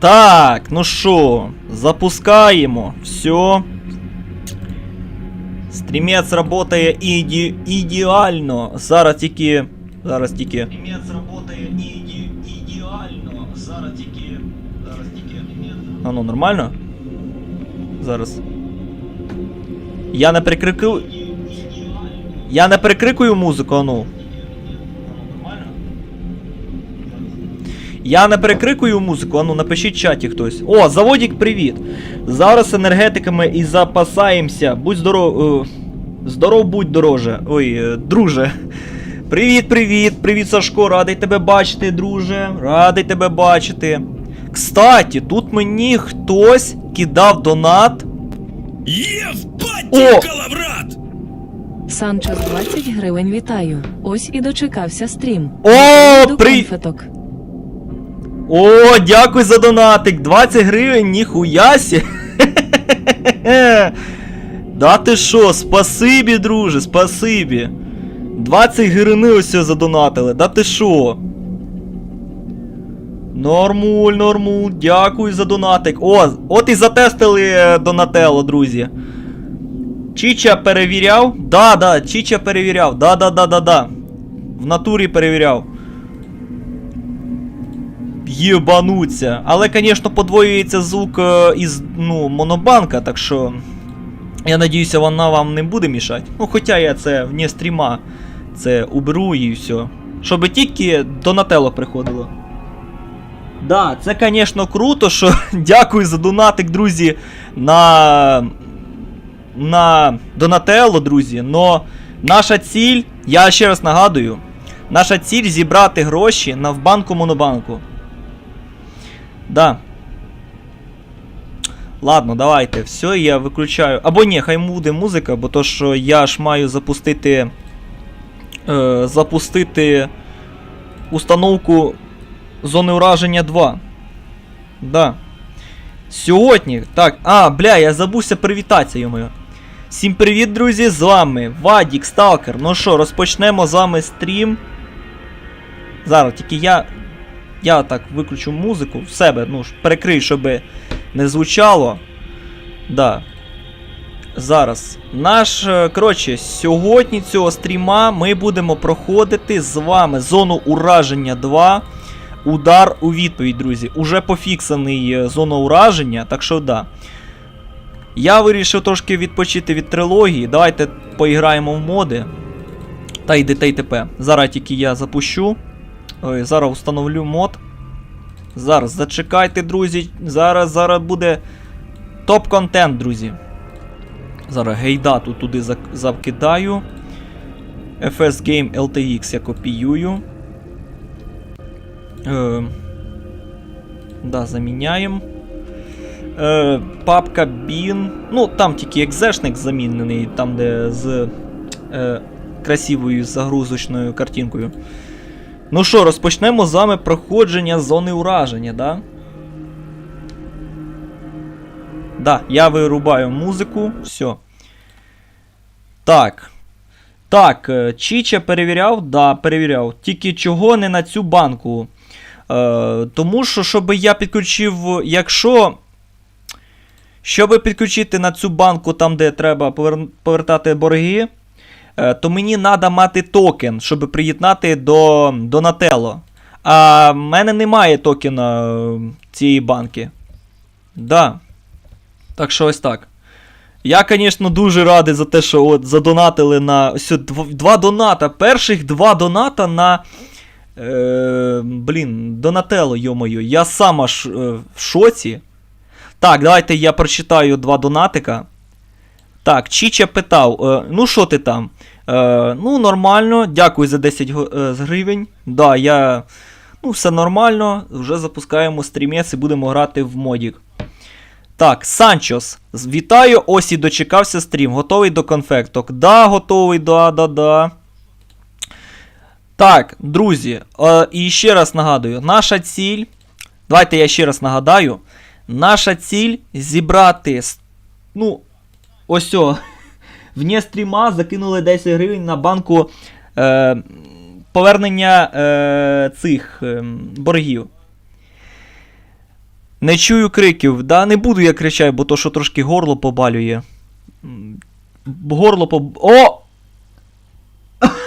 Так, ну що, запускаємо. Все. Стрімець працює іде... ідеально. Зараз тільки. Зараз тільки. Стрімець працює іде... ідеально. Зараз тільки. Зараз тільки. А ну, нормально? Зараз. Я не прикрикую. Я не перекрикую музику, а ну. Я не перекрикую музику, а ну напишіть в чаті хтось. О, заводік, привіт! Зараз енергетиками і запасаємося. Будь здоров. е, здоров будь дороже. Ой, е, друже. Привіт, привіт, привіт, Сашко, радий тебе бачити, друже. Радий тебе бачити. Кстати, тут мені хтось кидав донат. Євбать, О! калаврат! Санчес 20 гривень вітаю. Ось і дочекався стрім. О, при... конфеток. О, дякую за донатик. 20 гривень, ніхуясі. Да ти що, спасибі, друже, спасибі. 20 гривень ось задонатили. Да ти що? Нормуль, нормуль, дякую за донатик. О, от і затестили е, Донателло, друзі. Чіча перевіряв? Да, да, Чіча перевіряв. Да, да, да, да, да. В натурі перевіряв. Єбануться. Але, звісно, подвоюється звук е, із ну, монобанка, так що. Я надіюся, вона вам не буде мішати. Ну, хоча я це вне стріма це уберу і все. Щоб тільки Донателло приходило. Да, це, звісно, круто, що дякую за донатик, друзі, на. На Донателло, друзі. Но наша ціль, я ще раз нагадую, наша ціль зібрати гроші на вбанку Монобанку. Да. Ладно, давайте. Все, я виключаю. Або ні, хай буде музика, бо то що я ж маю запустити. Е, запустити установку зони ураження 2. Да. Сьогодні. Так, а, бля, я забувся привітатися, йомою. Всім привіт, друзі! З вами Вадік Сталкер. Ну що, розпочнемо з вами стрім. Зараз тільки я. Я так виключу музику в себе, ну ж перекрию, щоб не звучало. Да. Зараз. Наш. е, Коротше, сьогодні цього стріма ми будемо проходити з вами зону ураження 2. Удар у відповідь, друзі. Уже пофіксаний е, зона ураження, так що да. Я вирішив трошки відпочити від трилогії. Давайте поіграємо в моди. Та й ДТ і ТП. Зараз тільки я запущу. Ой, зараз встановлю мод. Зараз зачекайте, друзі. Зараз зараз буде топ-контент, друзі. Зараз гейдату туди зак- закидаю. FS Game LTX я копіюю. Е, да, заміняємо. Е, папка bin. Ну, там тільки екзешник замінений, там де з е, красивою загрузочною картинкою. Ну що, розпочнемо з вами проходження зони ураження, да? Да, я вирубаю музику, все. Так. Так, е, Чіча перевіряв? Да, перевіряв. Тільки чого не на цю банку. Е, тому що, щоб я підключив. Якщо. Щоб підключити на цю банку, там, де треба повертати борги, то мені треба мати токен, щоб приєднати до Donatello. А в мене немає токена е, цієї банки. Да. Так що ось так. Я, звісно, дуже радий за те, що от задонатили на. Ось два доната. Перших два доната на. Е, блін, Донателло, йомою. Я сам аж е, в шоці. Так, давайте я прочитаю два донатика. Так, Чіча питав: е, ну що ти там? Е, ну, нормально, дякую за 10 е, гривень. Да, я. Ну, все нормально. Вже запускаємо стрімець і будемо грати в модік. Так, Санчос. Вітаю, ось і дочекався стрім. Готовий до конфекток. Да, готовий, да, да, да. Так, друзі, е, і ще раз нагадую, наша ціль. Давайте я ще раз нагадаю. Наша ціль зібрати. Ну, ось о. Вне стріма закинули 10 гривень на банку е, повернення е, цих е, боргів. Не чую криків. Да, не буду я кричати, бо то що трошки горло побалює. Горло поб... О!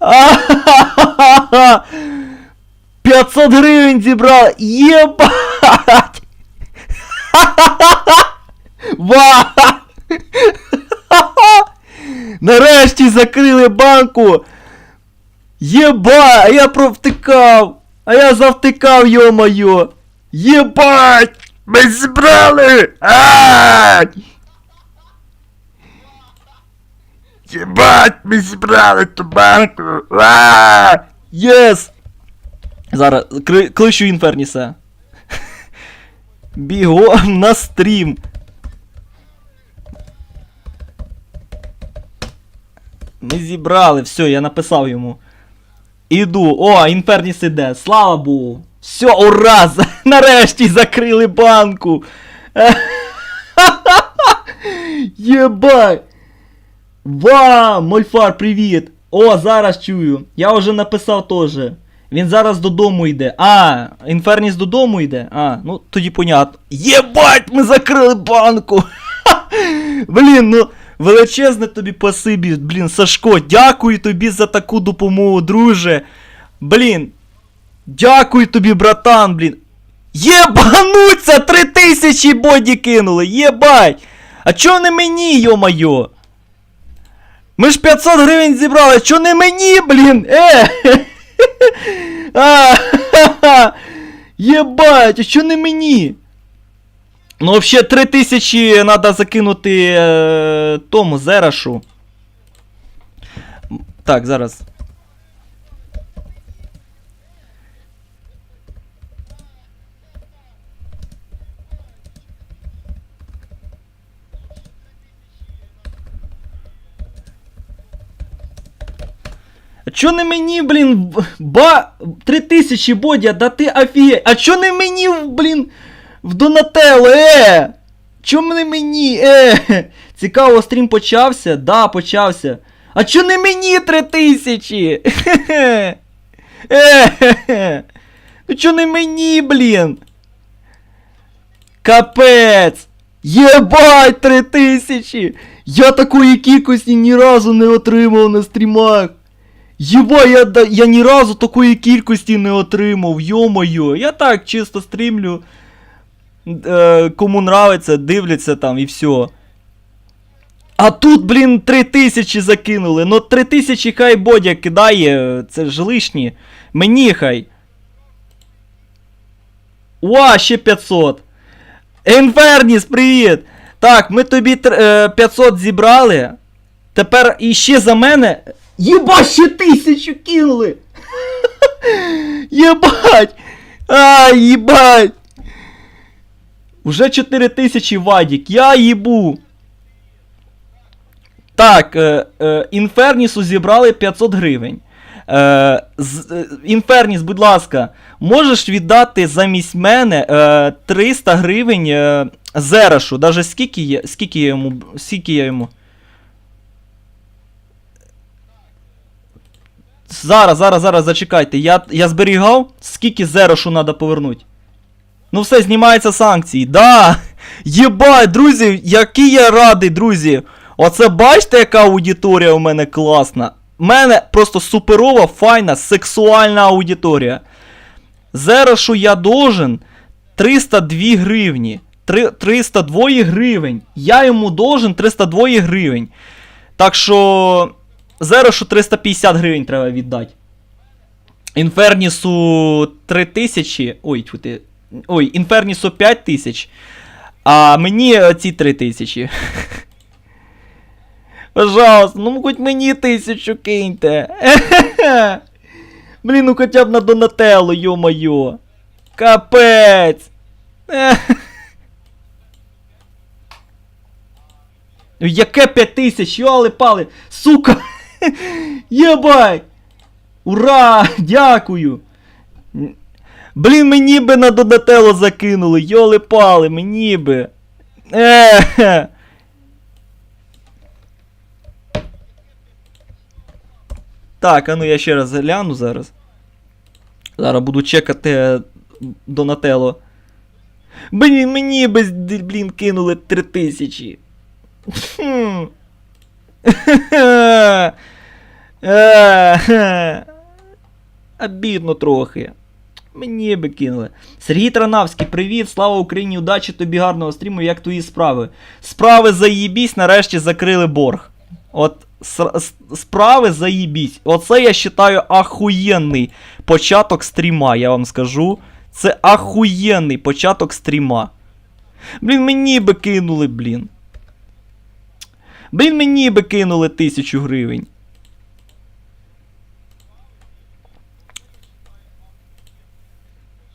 ха 500 гривень зібрали! Єбать! Ва! Нарешті закрили банку! Єба! А я провтикав! А я завтикав, йо-моє! Єбать! Ми зібрали! А! Єбать, ми зібрали ту банку! А! Єс! Зараз кри- кличу Інферніса. Бігом на стрім. Ми зібрали, все, я написав йому. Іду. О, Інферніс іде. Слава Богу. Все, ура! Нарешті закрили банку. Єбать! Ва! Мольфар, привіт! О, зараз чую. Я вже написав теж. Він зараз додому йде. А, Інферніс додому йде? А, ну тоді понятно. Єбать, ми закрили банку! Блін, ну величезне тобі пасибі, блін, Сашко, дякую тобі за таку допомогу, друже. Блін. Дякую тобі, братан, блін. Єбануться! Три тисячі боді кинули! Єбать! А чо не мені, йо-майо? Ми ж 500 гривень зібрали, чо не мені, блін? Е! Єбать, а що не мені? Ну, взагалі, 3000 треба закинути е, тому Зерашу. Так, зараз. Чо не мені, блін, ба... 3000 бодя, да ти офігеть. А чо не мені, блін, в Донателло, е? Чо не мені, е? Цікаво, стрім почався? Да, почався. А чо не мені 3000? Е, Е, ну чо не мені, блін? Капець! Єбать 3000! Я такої кількості ні разу не отримав на стрімах. Єба, я, я ні разу такої кількості не отримав, йо-моє. Я так чисто стрімлю. Е, кому нравиться, дивляться там і все. А тут, блін, 3000 закинули. Ну 3000 хай Бодя кидає, це ж лишні. Мені хай. Уа, ще 500. Інферніс, привіт! Так, ми тобі е, 500 зібрали. Тепер іще за мене. Єбать, ще тисячу кинули! Єбать! А, єбать! Уже 4 тисячі Вадік, я їбу. Так, е, е, Інфернісу зібрали 500 гривень. Е, з, е, Інферніс, будь ласка, можеш віддати замість мене е, 300 гривень е, Зерашу. Даже скільки скільки я йому. Скільки я йому. Зараз, зараз, зараз, зачекайте. Я, я зберігав, скільки Зерашу треба повернути. Ну все, знімаються санкції. Да! Єбать, друзі, який я радий, друзі. Оце бачите, яка аудиторія у мене класна. У мене просто суперова, файна, сексуальна аудиторія. Зерошу я должен 302 гривні. Три- 302 гривень. Я йому должен 302 гривень. Так що. Зерошу 350 гривень треба віддати. Інфернісу 3000. Ой, ти. Ой, Інфернісу 5000. А мені е, ці 3000. Пожалуйста, ну хоч мені тисячу киньте. Блін, ну хоча б на Донателло, йо-моє. Капець. Ну, Яке 5000, йоли пали, сука! Єбать! Ура! Дякую! Блін, мені би на Донателло закинули, йоли пали, мені би. Е. Так, а ну я ще раз гляну зараз. Зараз буду чекати Донателло. Блін, мені без блін кинули 3000. Хм. Обідно трохи. Мені би кинули. Сергій Транавський, привіт, слава Україні, удачі тобі гарного стріму, як твої справи? Справи заїбісь, нарешті закрили борг. От справи заїбісь. Оце я вважаю ахуєнний початок стріма, я вам скажу. Це ахуєнний початок стріма. Блін, мені би кинули, блін. Блін, мені би кинули тисячу гривень.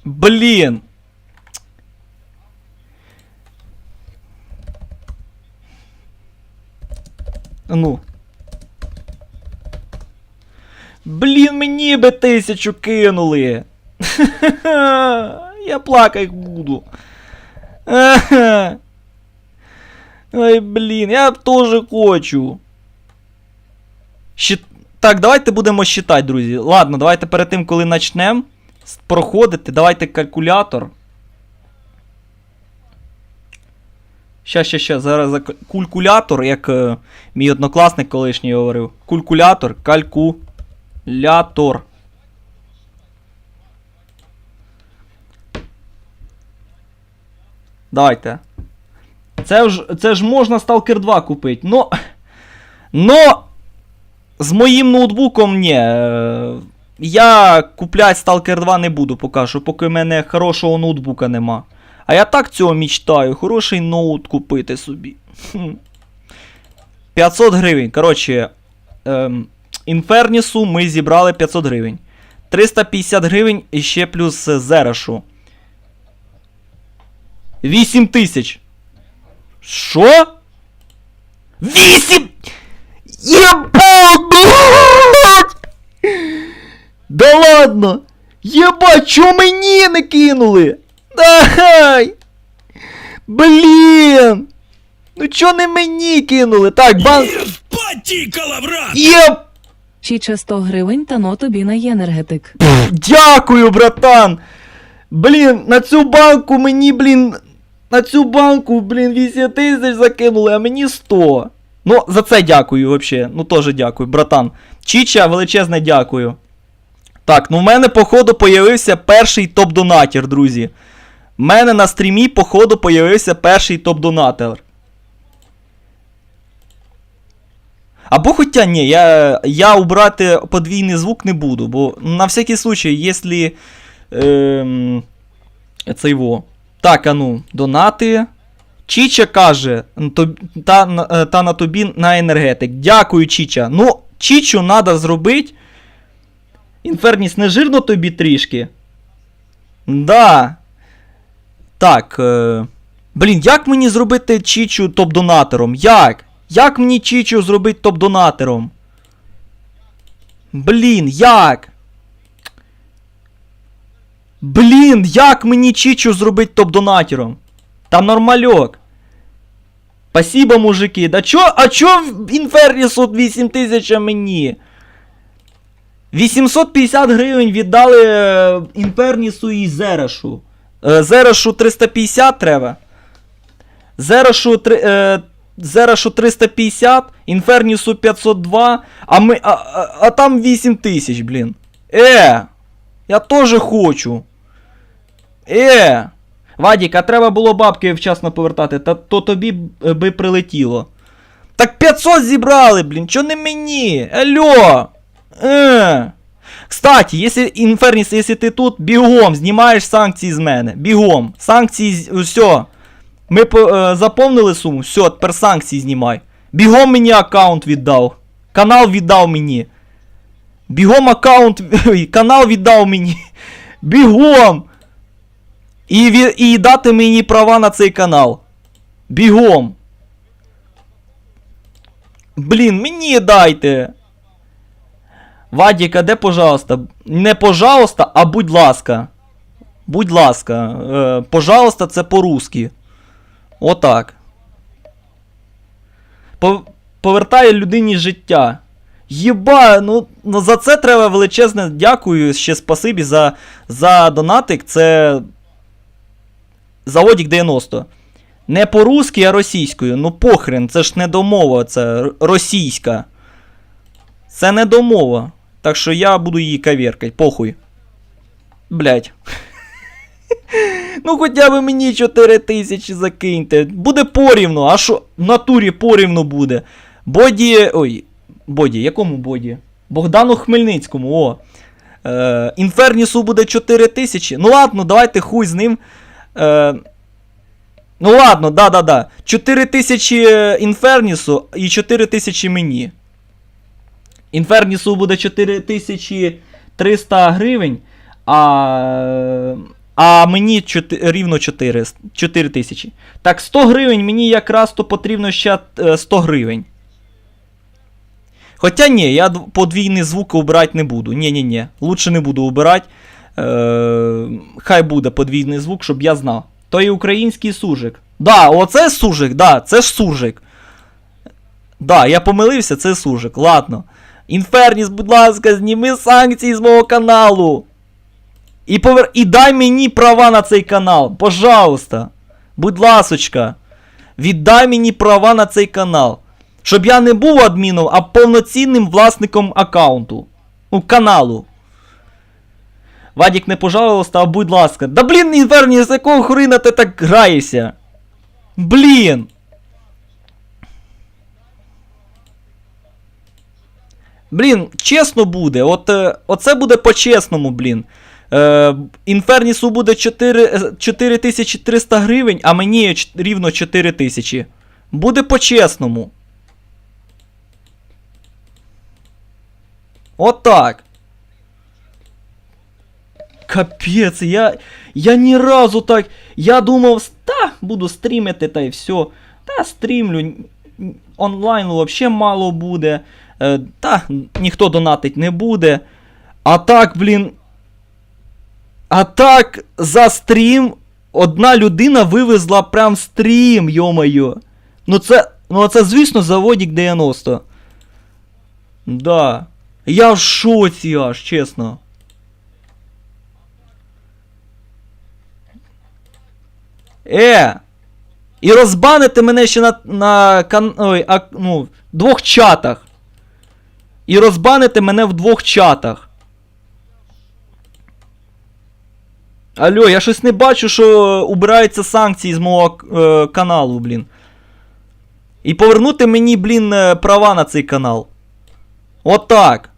Блін. Ну. Блін, мені би тисячу кинули. Я плакать буду. Ой, блін, я теж хочу. Щит... Так, давайте будемо считати, друзі. Ладно, давайте перед тим, коли почнемо проходити, давайте калькулятор. Ща, ща, ща, зараз за калькулятор, як е, мій однокласник колишній говорив. Калькулятор, калькулятор. Давайте. Це ж, це ж можна Stalker 2 купити. Но. Но. З моїм ноутбуком ні. Е, Я купляти Stalker 2 не буду поки що, поки в мене хорошого ноутбука нема. А я так цього мічтаю. Хороший ноут купити собі. 500 гривень. Коротше. Ем, Інфернісу ми зібрали 500 гривень. 350 гривень і ще плюс Зерашу. 8 тисяч. Що? 8! Єбать, блядь! Да ладно! Єбать, чо мені не кинули? Дай! Блін! Ну чо не мені кинули? Так, банк. Євпатій Калаврат! Єб! Чіча 100 гривень та но тобі на енергетик. Дякую, братан! Блін, на цю банку мені, блін. На цю банку, блін, 8 тисяч закинули, а мені 100. Ну, за це дякую, вообще. Ну, теж дякую, братан. Чіча, величезне дякую. Так, ну в мене, походу, появився перший топ-донатір, друзі. В мене на стрімі, походу, появився перший топ-донатер. Або хоча ні, я, я убрати подвійний звук не буду, бо на всякий случай, якщо. Ем, це його. Так, а ну, донати. Чіча каже, та, е, та на тобі на енергетик. Дякую, Чіча. Ну, Чічу треба зробити. Інферніс, не жирно тобі трішки. Да. Так. Е... Блін, як мені зробити Чічу топ-донатором? Як? Як мені Чічу зробити топ-донатором? Блін, як? Блін, як мені Чічу зробити топ-донатором? Там нормальок. Спасибо, мужики. Да чо, а чо в Інфернісу 8 тисяч мені? 850 гривень віддали Інфернісу і Зерашу. Зерашу 350 треба. Зерашу, Зерашу 350, Інфернісу 502, а, ми, а, а, а там 8 тисяч, блін. Е! Я теж хочу. Е! Вадік, а треба було бабки вчасно повертати, та то тобі би прилетіло. Так 500 зібрали, блін, чо не мені? Алло! Е. Кстати, якщо Інферніс, якщо ти тут, бігом знімаєш санкції з мене. Бігом. Санкції, все. Ми е, заповнили суму, все, тепер санкції знімай. Бігом мені аккаунт віддав. Канал віддав мені. Бігом аккаунт. Канал віддав мені. Бігом! І, і дати мені права на цей канал. Бігом. Блін, мені дайте. Вадіка, де пожалуйста? Не пожалуйста, а будь ласка. Будь ласка. Е, пожалуйста, це по-русски. Отак. По- повертає людині життя. Єба, ну, ну за це треба величезне дякую. Ще спасибі за, за донатик. Це. Заводік 90. Не по-русски, а російською. Ну похрен, це ж не домова, це російська. Це не домова. Так що я буду її каверкать, похуй. Блять. Ну, хоча б мені 4 тисячі закиньте. Буде порівну, а що в натурі порівну буде. Боді. Ой, Боді, якому боді? Богдану Хмельницькому, о. Е, Інфернісу буде 4 тисячі. Ну ладно, давайте хуй з ним. Е, ну ладно, да-да-да. 4 тисячі е, Інфернісу і 4 тисячі мені. Інфернісу буде 4300 гривень, а, а мені 4, рівно 4, 4 тисячі. Так, 100 гривень мені якраз то потрібно ще е, 100 гривень. Хоча ні, я дв- подвійний звук убирати не буду. Ні-ні-ні, лучше не буду убирати. Е, хай буде подвійний звук, щоб я знав. То і український сужик. Да, оце сужик, да, це ж сужик. Да, я помилився, це сужик. Ладно. Інферніс, будь ласка, зніми санкції з мого каналу. І, повер... і дай мені права на цей канал. Пожалуйста. Будь ласочка. Віддай мені права на цей канал. Щоб я не був адміном, а повноцінним власником аккаунту. Ну, каналу. Вадік, не пожалуйста, а будь ласка. Да блін, Інферніс, з якого хрена ти так граєшся? Блін. Блін, чесно буде. От, е, оце буде по-чесному, блін. Е, Інфернісу буде 4, е, 4300 гривень, а мені рівно 4000. Буде по-чесному. Отак. Капець, я. Я ні разу так. Я думав, та, буду стрімити та й все. Та стрімлю. н- н- Онлайну взагалі мало буде. Та, ніхто донатить не буде. А так, блін. А так, за стрім одна людина вивезла прям стрім, йомаю. Ну це. Ну це, звісно, заводік 90. Да. Я в шоці аж, чесно. Е! І розбанити мене ще на, на кан, ой, а, ну, двох чатах. І розбанити мене в двох чатах. Алло, я щось не бачу, що убираються санкції з мого е, каналу, блін. І повернути мені, блін, е, права на цей канал. Отак.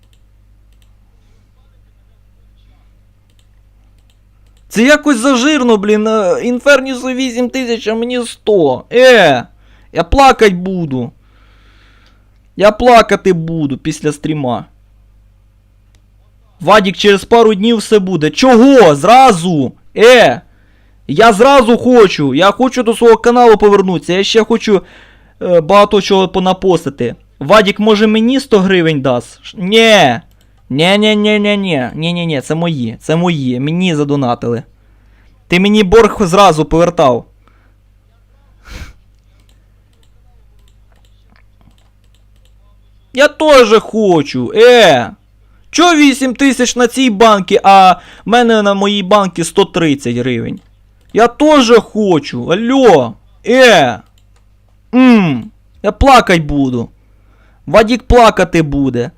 Це якось зажирно, блін. е, Інфернісу 8 тисяч, а мені 100. Е, я плакать буду. Я плакати буду після стріма. Вадік, через пару днів все буде. Чого? Зразу? Е! Я зразу хочу. Я хочу до свого каналу повернутися. Я ще хочу е, багато чого понапостити. Вадік, може мені 100 гривень дасть? Нє. Нє, нє, нє, нє, нє. Нє, нє, нє, це мої. Це мої. Мені задонатили. Ти мені борг зразу повертав. Я теж хочу. Е. Чо 8 тисяч на цій банки, а в мене на моїй банці 130 гривень? Я теж хочу. Алло. Е. Мм. Я плакать буду. Вадік плакати буде.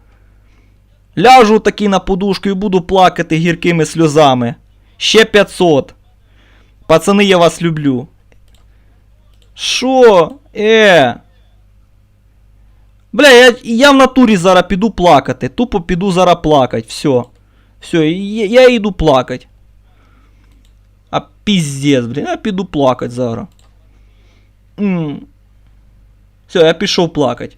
Ляжу таки на подушку і буду плакати гіркими сльозами. Ще 500. Пацани, я вас люблю. Шо? Е. Бля, я, я в натурі зараз піду плакати. Тупо піду зараз плакать. Все. Все, я, я йду плакать. А піздець, блін, я піду плакать зараз. М. Все, я пішов плакать.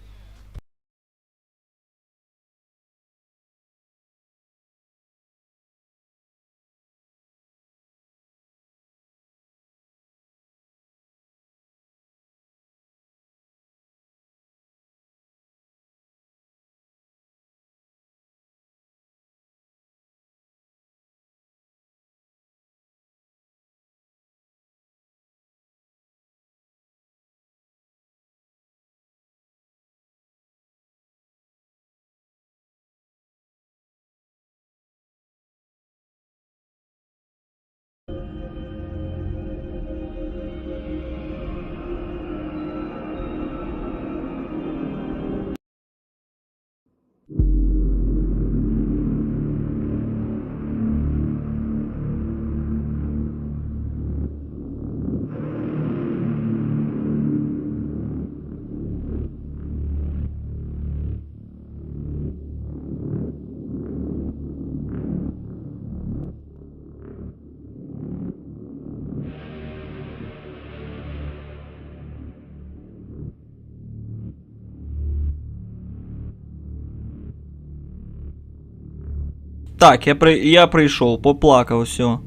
Так, я, при... я прийшов, поплакав, все.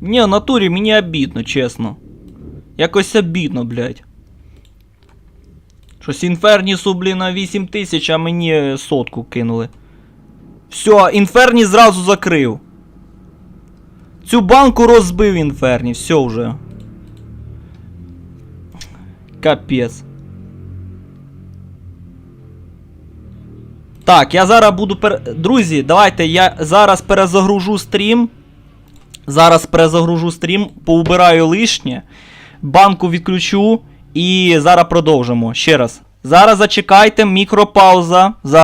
Ні, в натурі мені обідно, чесно. Якось обідно, блядь. Щось інфернісу, блін, на 8 тисяч, а мені сотку кинули. Все, інферні зразу закрив. Цю банку розбив інферні, все вже. Капець. Так, я зараз буду пер... Друзі, давайте я зараз перезагружу стрім. Зараз перезагружу стрім, поубираю лишнє. Банку відключу і зараз продовжимо. Ще раз. Зараз зачекайте, мікропауза. За-